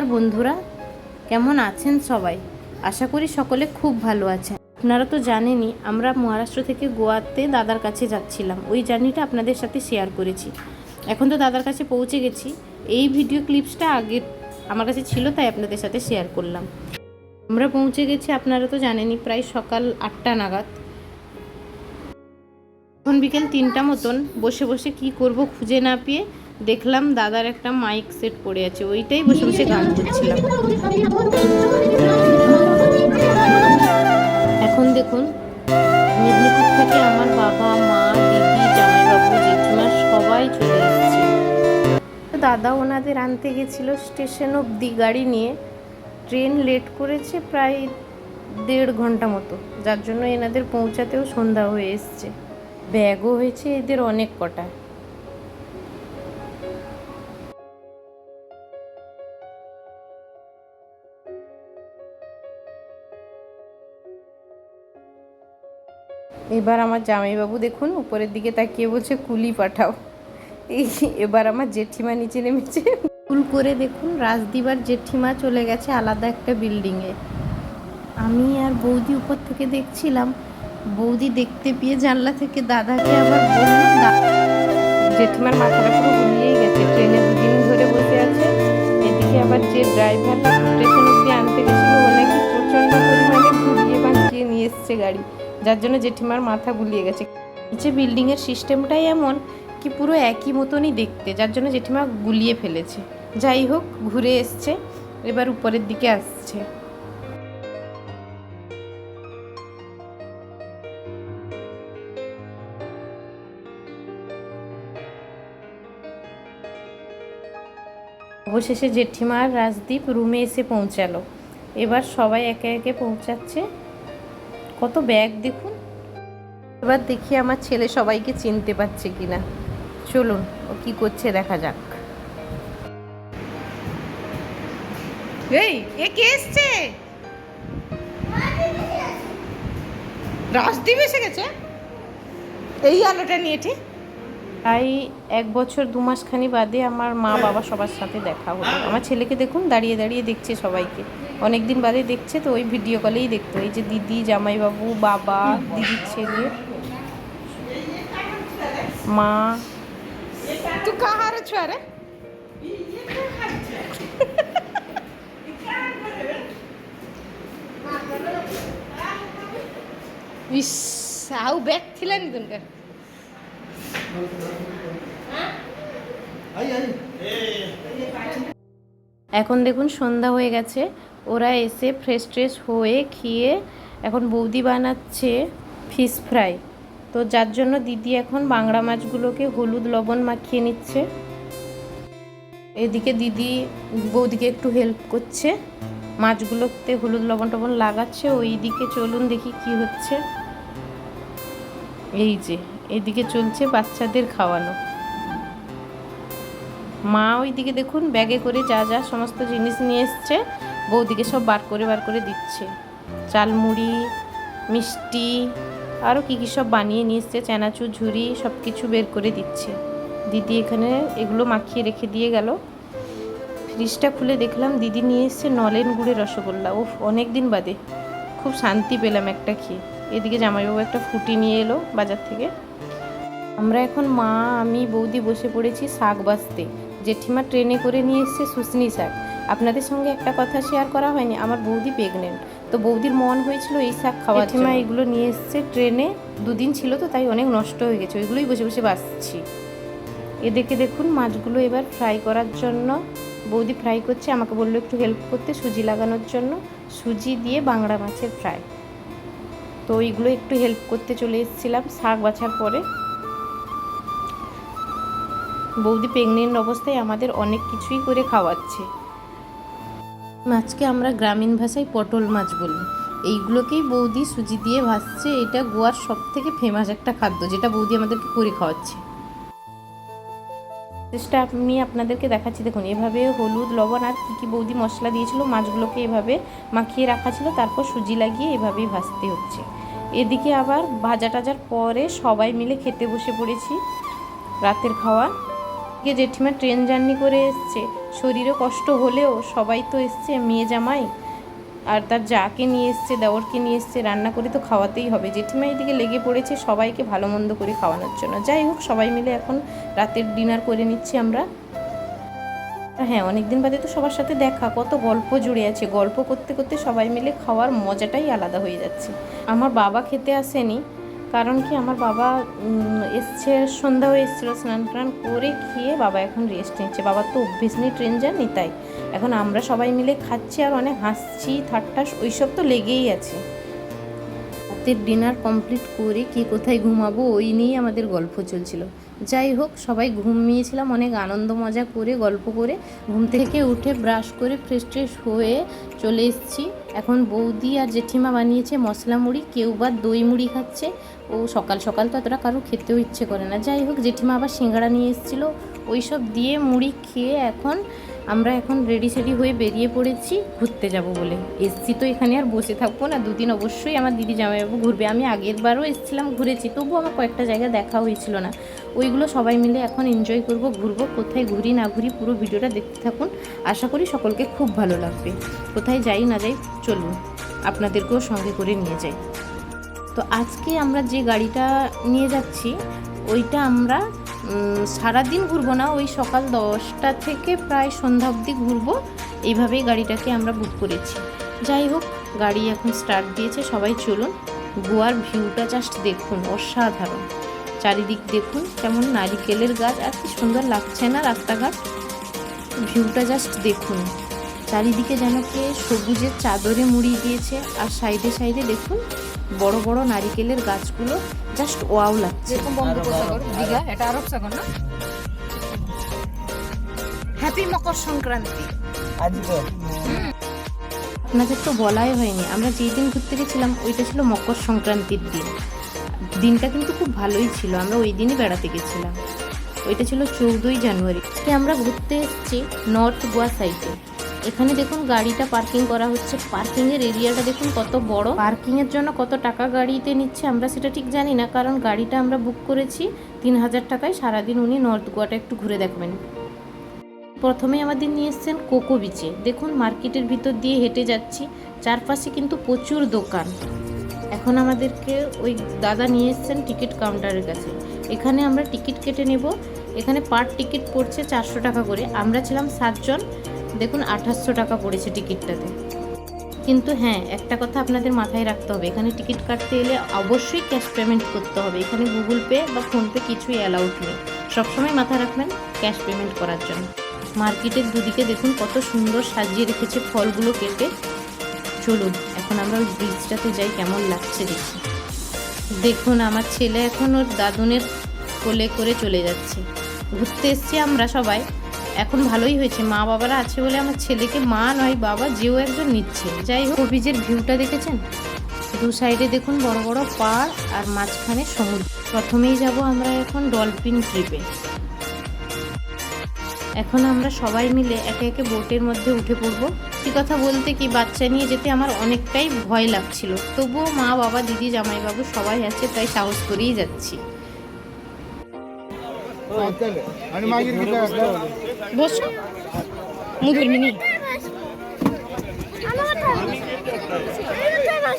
নমস্কার বন্ধুরা, কেমন আছেন সবাই? আশা করি সকলে খুব ভালো আছেন। আপনারা তো জানেনই, আমরা মহারাষ্ট্র থেকে গোয়াতে দাদার কাছে যাচ্ছিলাম। ওই জার্নিটা আপনাদের সাথে শেয়ার করেছি। এখন তো দাদার কাছে পৌঁছে গেছি। এই ভিডিও ক্লিপসটা আগে আমার কাছে ছিল, তাই আপনাদের সাথে শেয়ার করলাম। আমরা পৌঁছে গেছি, আপনারা তো জানেনই, প্রায় সকাল আটটা নাগাদ। এখন বিকেল তিনটা মতন। বসে বসে কি করব খুঁজে না পেয়ে দেখলাম দাদার একটা মাইক সেট পড়ে আছে, ওইটাই বসে বসে গান করছিলাম। এখন দেখুন, মেদিনীপুর থেকে আমার বাবা, মা, দিদি, জামাইবাবু, জেঠিমা সবাই চলে এসেছে। দাদা ওনাদের আনতে গেছিল স্টেশন অবধি গাড়ি নিয়ে। ট্রেন লেট করেছে প্রায় দেড় ঘণ্টা মতো। যার জন্য এনাদের পৌঁছাতেও সন্ধ্যা হয়ে এসছে। ব্যাগও হয়েছে, এদের অনেক কটা। এবার আমার জামাইবাবু দেখুন, উপরের দিকে তাকিয়ে বলছে, কুলি পাঠাও। এই এবার আমার জেঠিমা নিচে নেমেছে। ভুল করে দেখুন, রাজদীবার জেঠিমা চলে গেছে আলাদা একটা বিল্ডিংয়ে। আমি আর বৌদি উপর থেকে দেখছিলাম। বৌদি দেখতে পেয়ে জানলা থেকে দাদাকে আবার বলল, "দা-" জেঠিমার মাথাটা পুরো গুলিয়েই গেছে। ট্রেনে দুদিন ধরে বসে আছে। এদিকে আবার যে ড্রাইভার স্টেশন অব্দি আনতে গেছিল, ও নাকি প্রচণ্ড পরিমাণে ঘুরিয়ে বাঁকিয়ে নিয়ে এসছে গাড়ি। যার জন্য জেঠিমার মাথা গুলিয়ে গেছে। নিচে বিল্ডিংয়ের সিস্টেমটাই এমন কি পুরো একই মতনই দেখতে, যার জন্য জেঠিমা গুলিয়ে ফেলেছে। যাই হোক, ঘুরে এসছে, এবার উপরের দিকে আসছে। অবশেষে জেঠিমার রাজদীপ রুমে এসে পৌঁছালো। এবার সবাই একে একে পৌঁছাচ্ছে। কত ব্যাগ দেখুন। এবার দেখি আমার ছেলে সবাইকে চিনতে পারছে কিনা। চলুন ও কি করছে দেখা যাক। এই এ কে এসছে? রাজদীপ এসে গেছে? এই আলোটা নিয়ে ঠিক। তাই এক বছর দু মাসখানি বাদে আমার মা বাবা সবার সাথে দেখা হলো। আমার ছেলেকে দেখুন দাঁড়িয়ে দাঁড়িয়ে দেখছে সবাইকে। অনেক দিন বাদে দেখছে তো ওই ভিডিও কলেই দেখতো। এই যে দিদি জামাইবাবু বাবা দিদির ছেলে মা। তুই কাহার ছো আরে? আউ ব্যাগ থিলেন দুনকে এখন দেখুন সন্ধ্যা হয়ে গেছে। ওরা এসে ফ্রেশ ট্রেশ হয়ে খেয়ে এখন বৌদি বানাচ্ছে ফিশ ফ্রাই তো যার জন্য দিদি এখন বাংলা মাছগুলোকে হলুদ লবণ মাখিয়ে নিচ্ছে। এদিকে দিদি, বৌদিকে একটু হেল্প করছে। মাছগুলোতে হলুদ লবণ টবণ লাগাচ্ছে। ওই দিকে চলুন দেখি কি হচ্ছে। এই যে, এদিকে চলছে বাচ্চাদের খাওয়ানো। মা ওইদিকে দেখুন ব্যাগে করে যা যা সমস্ত জিনিস নিয়ে এসছে। বৌদিকে সব বার করে বার করে দিচ্ছে। চালমুড়ি, মিষ্টি আরও কী কী সব বানিয়ে নিয়ে এসছে, চানাচুর ঝুড়ি সব কিছু বের করে দিচ্ছে। দিদি এখানে এগুলো মাখিয়ে রেখে দিয়ে গেল। ফ্রিজটা খুলে দেখলাম দিদি নিয়ে এসছে নলেন গুড়ের রসগোল্লা। ও অনেক দিন বাদে। খুব শান্তি পেলাম একটা খেয়ে। এদিকে জামাইবাবু একটা ফুটি নিয়ে এলো বাজার থেকে। আমরা এখন মা, আমি, বৌদি বসে পড়েছি শাক বাছতে জেঠিমা ট্রেনে করে নিয়ে এসছে শুশনি শাক। আপনাদের সঙ্গে একটা কথা শেয়ার করা হয়নি আমার বৌদি প্রেগনেন্ট তো বৌদির মন হয়েছিল এই শাক খাওয়া জেঠিমা এগুলো নিয়ে এসছে ট্রেনে দুদিন ছিল তো তাই অনেক নষ্ট হয়ে গেছে ওইগুলোই বসে বসে বাছছি এদেরকে দেখুন মাছগুলো এবার ফ্রাই করার জন্য বৌদি ফ্রাই করছে আমাকে বলল একটু হেল্প করতে সুজি লাগানোর জন্য সুজি দিয়ে বাংলা মাছের ফ্রাই তো ওইগুলো একটু হেল্প করতে চলে এসেছিলাম শাক বাছার পরে। বৌদি প্রেগনেন্ট অবস্থায় আমাদের অনেক কিছুই করে খাওয়াচ্ছে। মাছকে আমরা গ্রামীণ ভাষায় পটল মাছ বলি। এইগুলোকেই বৌদি সুজি দিয়ে ভাসছে এটা গোয়ার সব থেকে ফেমাস একটা খাদ্য, যেটা বৌদি আমাদেরকে করে খাওয়াচ্ছে। চেষ্টা আমি আপনাদেরকে দেখাচ্ছি। দেখুন, এভাবে হলুদ, লবণ আর কী কী বৌদি মশলা দিয়েছিল, মাছগুলোকে এভাবে মাখিয়ে রাখা ছিল। তারপর সুজি লাগিয়ে এভাবেই ভাজতে হচ্ছে। এদিকে আবার ভাজা টাজার পরে সবাই মিলে খেতে বসে পড়েছি। রাতের খাওয়া। গিয়ে জেঠিমা ট্রেন জার্নি করে এসছে। শরীরে কষ্ট হলেও সবাই তো এসছে, মেয়ে জামাই। আর তার যাকে নিয়ে এসছে, দেওরকে নিয়ে এসছে, রান্না করে তো খাওয়াতেই হবে। জেঠিমা এদিকে লেগে পড়েছে সবাইকে ভালো মন্দ করে খাওয়ানোর জন্য। যাই হোক, সবাই মিলে এখন রাতের ডিনার করে নিচ্ছি আমরা। হ্যাঁ অনেকদিন বাদে তো সবার সাথে দেখা। কত গল্প জুড়ে আছে। গল্প করতে করতে সবাই মিলে খাওয়ার মজাটাই আলাদা হয়ে যাচ্ছে। আমার বাবা খেতে আসেনি। কারণ কি আমার বাবা এসছে সন্ধ্যা হয়ে এসেছিল স্নান টান করে খেয়ে বাবা এখন রেস্ট নিচ্ছে। বাবার তো অভ্যেস নেই ট্রেন জার্নি তাই। এখন আমরা সবাই মিলে খাচ্ছি আর অনেক হাসছি ঠাট্টা ওইসব তো লেগেই আছে। রাতের ডিনার কমপ্লিট করে কে কোথায় ঘুমাবো, ওই নিয়েই আমাদের গল্প চলছিল। যাই হোক, সবাই ঘুমিয়েছিলাম, অনেক আনন্দ মজা করে, গল্প করে, ঘুম থেকে উঠে ব্রাশ করে ফ্রেশ ট্রেশ হয়ে চলে এসেছি। এখন বৌদি আর জেঠিমা বানিয়েছে মশলা মুড়ি, কেউ বা দই মুড়ি খাচ্ছে। ও সকাল সকাল তো এতটা কারও খেতেও ইচ্ছে করে না। যাই হোক, জেঠিমা আবার সিঙ্গাড়া নিয়ে এসেছিল। ওই সব দিয়ে মুড়ি খেয়ে এখন আমরা এখন রেডি সেডি হয়ে বেরিয়ে পড়েছি, ঘুরতে যাব বলে। এসছি তো এখানে আর বসে থাকব না, দুদিন অবশ্যই আমার দিদি জামাইবাবু ঘুরবে। আমি আগের বারও এসেছিলাম, ঘুরেছি, তবুও আমার কয়েকটা জায়গা দেখা হয়েছিল না। ওইগুলো সবাই মিলে এখন এনজয় করব, ঘুরবো, কোথায় ঘুরি না ঘুরি পুরো ভিডিওটা দেখতে থাকুন। আশা করি সকলকে খুব ভালো লাগবে। কোথায় যাই না যাই, চলুন, আপনাদেরকেও সঙ্গে করে নিয়ে যাই। তো আজকে আমরা যে গাড়িটা নিয়ে যাচ্ছি, ওইটা আমরা সারাদিন ঘুরবো না, ওই সকাল দশটা থেকে প্রায় সন্ধ্যা অবধি ঘুরবো। এইভাবেই গাড়িটাকে আমরা বুক করেছি। যাই হোক, গাড়ি এখন স্টার্ট দিয়েছে, সবাই চলুন। গোয়ার ভিউটা জাস্ট দেখুন, অসাধারণ। চারিদিক দেখুন, কেমন নারিকেলের গাছ, আর কি সুন্দর লাগছে না রাস্তাঘাট। ভিউটা জাস্ট দেখুন। চারিদিকে যেন কে সবুজের চাদরে মুড়িয়ে দিয়েছে, আর সাইডে সাইডে দেখুন বড় বড় নারিকেলের গাছগুলো জাস্ট ওয়াও লাগছে। যেরকম বঙ্গোপসাগর দীঘা এটা আরব সাগর না? হ্যাপি মকর সংক্রান্তি। আজকে আপনাদের তো বলাই হয়নি। আমরা যেই দিন ঘুরতে গেছিলাম ওইটা ছিল মকর সংক্রান্তির দিন। দিনটা কিন্তু খুব ভালোই ছিল আমরা ওই দিনই বেড়াতে গেছিলাম। ওইটা ছিল চৌদ্দই জানুয়ারি। আমরা ঘুরতে এসেছি নর্থ গোয়া সাইডে এখানে দেখুন গাড়িটা পার্কিং করা হচ্ছে। পার্কিংয়ের এরিয়াটা দেখুন কত বড়। পার্কিংয়ের জন্য কত টাকা গাড়িতে নিচ্ছে আমরা সেটা ঠিক জানি না, কারণ গাড়িটা আমরা বুক করেছি তিন হাজার টাকায়। সারাদিন উনি নর্থ গোয়াটা একটু ঘুরে দেখবেন। প্রথমে আমাদের নিয়ে এসছেন কোকো বিচে। দেখুন মার্কেটের ভিতর দিয়ে হেঁটে যাচ্ছি। চারপাশে কিন্তু প্রচুর দোকান। এখন আমাদেরকে ওই দাদা নিয়ে এসছেন টিকিট কাউন্টারের কাছে। এখানে আমরা টিকিট কেটে নেব। এখানে পার টিকিট পড়ছে চারশো টাকা করে। আমরা ছিলাম সাতজন। দেখুন, আঠাশশো টাকা পড়েছে টিকিটটাতে। কিন্তু হ্যাঁ একটা কথা আপনাদের মাথায় রাখতে হবে, এখানে টিকিট কাটতে এলে অবশ্যই ক্যাশ পেমেন্ট করতে হবে। এখানে গুগল পে বা ফোনপে কিছুই অ্যালাউড নেই। সবসময় মাথায় রাখবেন, ক্যাশ পেমেন্ট করার জন্য। মার্কেটের দুদিকে দেখুন, কত সুন্দর সাজিয়ে রেখেছে ফলগুলো কেটে। চলুন, এখন আমরা ওই ব্রিজটাতে যাই, কেমন লাগছে দেখি। দেখুন, আমার ছেলে এখন ওর দাদুনের কোলে করে চলে যাচ্ছে। ঘুরতে এসছি আমরা সবাই। এখন ভালোই হয়েছে। মা বাবারা আছে বলে আমার ছেলেকে মা নয় বাবা যেও একজন নিচ্ছে। যাই হোক ব্রিজের ভিউটা দেখেছেন? দু সাইডে দেখুন বড় বড় পাড় আর মাঝখানে সমুদ্র। প্রথমেই যাব আমরা এখন ডলফিন ট্রিপে। এখন আমরা সবাই মিলে একে একে বোটের মধ্যে উঠে পড়ব। কি কথা বলতে কি বাচ্চা নিয়ে যেতে আমার অনেকটাই ভয় লাগছিল। তবুও মা বাবা দিদি জামাইবাবু সবাই আছে তাই সাহস করেই যাচ্ছি। বসো। মুধুরমিনি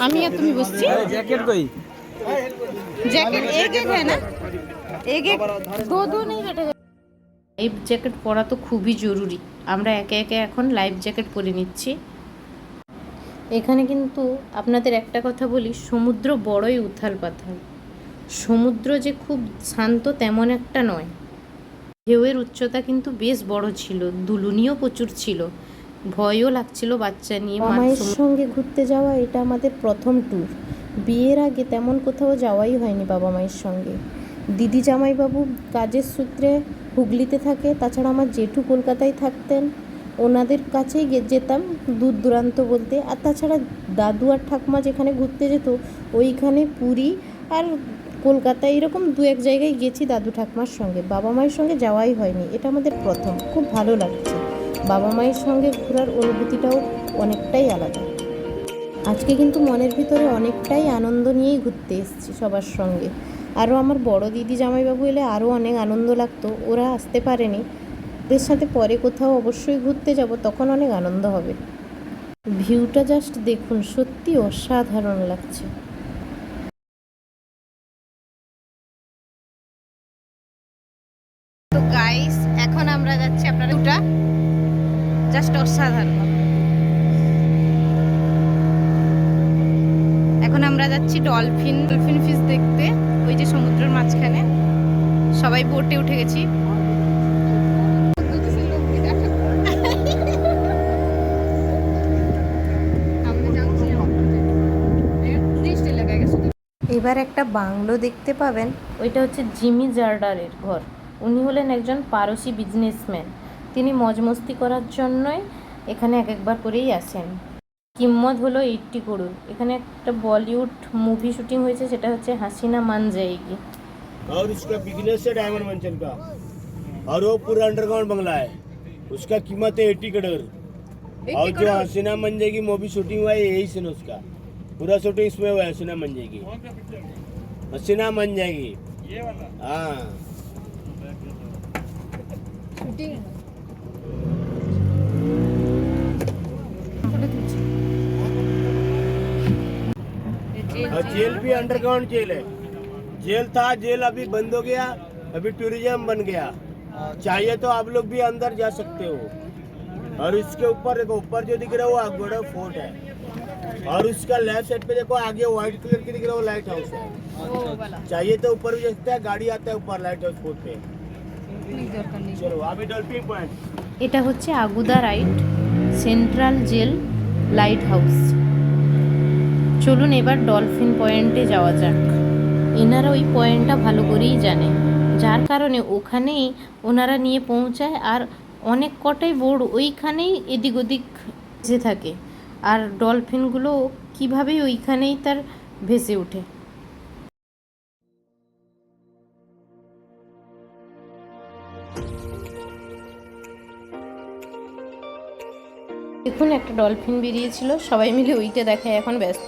আমি আর তুমি বসছি। জ্যাকেট কই? জ্যাকেট এক এক না? এক এক দো দো নেই বেটা। লাইফ জ্যাকেট পরা তো খুবই জরুরি। আমরা একে একে এখন লাইফ জ্যাকেট পরে নিচ্ছি। এখানে কিন্তু আপনাদের একটা কথা বলি সমুদ্র বড়ই উথাল পাথাল সমুদ্র যে খুব শান্ত তেমন একটা নয়। ঢেউয়ের উচ্চতা কিন্তু বেশ বড় ছিল দুলুনিও প্রচুর ছিল। ভয়ও লাগছিল বাচ্চা নিয়ে মায়ের সঙ্গে ঘুরতে যাওয়া এটা আমাদের প্রথম ট্যুর বিয়ের আগে তেমন কোথাও যাওয়াই হয়নি বাবা মায়ের সঙ্গে। দিদি জামাইবাবু কাজের সূত্রে হুগলিতে থাকে তাছাড়া আমার জেঠু কলকাতায় থাকতেন। ওনাদের কাছেই যেতাম দূর দূরান্ত বলতে। আর তাছাড়া দাদু আর ঠাকুমা যেখানে ঘুরতে যেত ওইখানে পুরী আর কলকাতায় এরকম দু এক জায়গায় গেছি দাদু ঠাকুমার সঙ্গে। বাবা মায়ের সঙ্গে যাওয়াই হয়নি। এটা আমাদের প্রথম। খুব ভালো লাগছে। বাবা মায়ের সঙ্গে ঘোরার অনুভূতিটাও অনেকটাই আলাদা। আজকে কিন্তু মনের ভিতরে অনেকটাই আনন্দ নিয়েই ঘুরতে এসেছি সবার সঙ্গে। আরও আমার বড় দিদি জামাইবাবু এলে আরও অনেক আনন্দ লাগতো। ওরা আসতে পারেনি। ওদের সাথে পরে কোথাও অবশ্যই ঘুরতে যাব, তখন অনেক আনন্দ হবে। ভিউটা জাস্ট দেখুন, সত্যি অসাধারণ লাগছে। গাইস এখন আমরা যাচ্ছি আপনার ভিউটা জাস্ট অসাধারণ। এখন আমরা যাচ্ছি ডলফিন ডলফিন ফিশ দেখতে। ওই যে সমুদ্রের মাঝখানে। সবাই বোটে উঠে গেছি। এবার একটা বাংলো দেখতে পাবেন। ওইটা হচ্ছে জিমি জার্ডারের ঘর। উনি হলেন একজন পারসি বিজনেসম্যান তিনি মজমস্তি করার জন্যই এখানে এক একবার করেই আসেন কিম্মত হলো এইটটি করুন এখানে একটা বলিউড মুভি শুটিং হয়েছে সেটা হচ্ছে হাসিনা মান যায়গি और उसका बिजनेस है डायमंड मंचन का और वो पूरा अंडरग्राउंड बंगला है उसका कीमत है एट्टी करोड़ और जो हसीना मंजे की मूवी शूटिंग हुआ है यही सीन उसका पूरा शूटिंग इसमें हुआ है हसीना मंजे की हसीना मन जाएगी हाँ और जेल भी अंडरग्राउंड जेल है। जेल था जेल अभी बंद हो गया अभी टूरिज़्म बन गया। चाहिए तो आप लोग भी अंदर जा सकते हो। और इसके ऊपर देखो ऊपर जो दिख रहा है वो अगोड़ा फोर्ट है। और उसका लेफ़्ट साइड पे देखो आगे व्हाइट कलर की दिख रहा है वो लाइट हाउस है चाहिए तो ऊपर भी जा सकता है गाड़ी आता है ऊपर लाइट हाउस फोर्ट पे এটা হচ্ছে Aguada right central jail lighthouse চলুন এবার ডলফিন পয়েন্টে যাওয়া যাক। এনারা ওই পয়েন্টটা ভালো করেই জানে। যার কারণে ওখানেই ওনারা নিয়ে পৌঁছায় আর অনেক কটাই বোর্ড ওইখানেই এদিক ওদিক ভেসে থাকে। আর ডলফিনগুলো কীভাবেই ওইখানেই তার ভেসে ওঠে? দেখুন, একটা ডলফিন বেরিয়েছিল। সবাই মিলে ওইটা দেখায় এখন ব্যস্ত।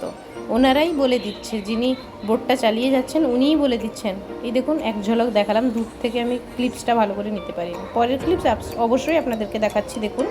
ওনারাই বলে দিচ্ছে, যিনি বোটটা চালিয়ে যাচ্ছেন, উনিই বলে দিচ্ছেন। এই দেখুন, এক ঝলক দেখালাম, দূর থেকে আমি ক্লিপসটা ভালো করে নিতে পারি পরের ক্লিপস অবশ্যই আপনাদেরকে দেখাচ্ছি, দেখুন।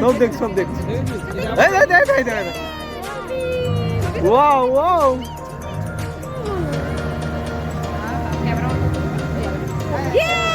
সব দেখ সব দেখ এই দেখ দেখ দেখ দেখ ওয়াও ওয়াও ভিডিও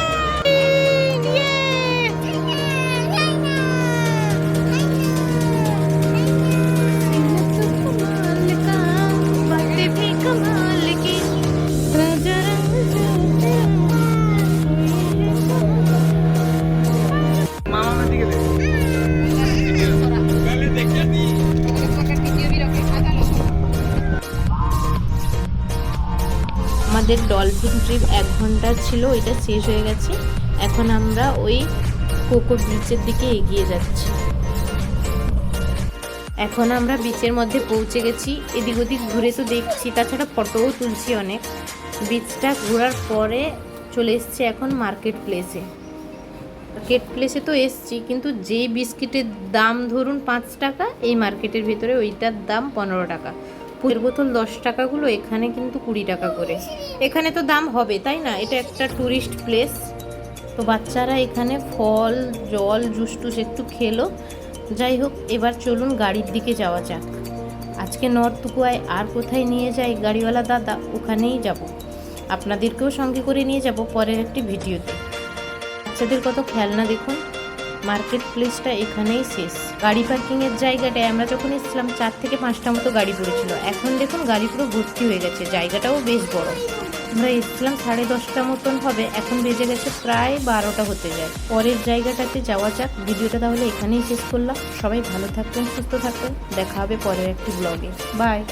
আমাদের ডলফিন ট্রিপ এক ঘণ্টা ছিল, ওইটা শেষ হয়ে গেছে। এখন আমরা ওই কোকো বিচের দিকে এগিয়ে যাচ্ছি। এখন আমরা বিচের মধ্যে পৌঁছে গেছি। এদিক ওদিক ঘুরে তো দেখছি, তাছাড়া ফটোও তুলছি অনেক। বিচটা ঘোরার পরে চলে এসছে এখন মার্কেট প্লেসে মার্কেট প্লেসে তো এসছি, কিন্তু যেই বিস্কিটের দাম ধরুন পাঁচ টাকা, এই মার্কেটের ভিতরে ওইটার দাম পনেরো টাকা। পুরের বোতল দশ টাকাগুলো, এখানে কিন্তু কুড়ি টাকা করে। এখানে তো দাম হবে, তাই না? এটা একটা ট্যুরিস্ট প্লেস তো বাচ্চারা এখানে ফল, জল জুস টুস একটু খেলো। যাই হোক, এবার চলুন গাড়ির দিকে যাওয়া যাক। আজকে নর্থকুয়ায় আর কোথায় নিয়ে যাই গাড়িওয়ালা দাদা, ওখানেই যাব। আপনাদেরকেও সঙ্গে করে নিয়ে যাব পরের একটি ভিডিওতে। বাচ্চাদের কত খেলনা দেখুন। মার্কেট প্লেসটা এখানেই শেষ। গাড়ি পার্কিংয়ের জায়গাটায় আমরা যখন এসেছিলাম, চার থেকে পাঁচটা মতো গাড়ি পড়েছিল। এখন দেখুন, গাড়ি পুরো ভর্তি হয়ে গেছে। জায়গাটাও বেশ বড়। আমরা এসেছিলাম সাড়ে দশটা মতন হবে। এখন বেজে গেছে প্রায় বারোটা হতে যায়। পরের জায়গাটাতে যাওয়া যাক। ভিডিওটা তাহলে এখানেই শেষ করলাম। সবাই ভালো থাকবেন, সুস্থ থাকবেন। দেখা হবে পরের একটি ব্লগে বাই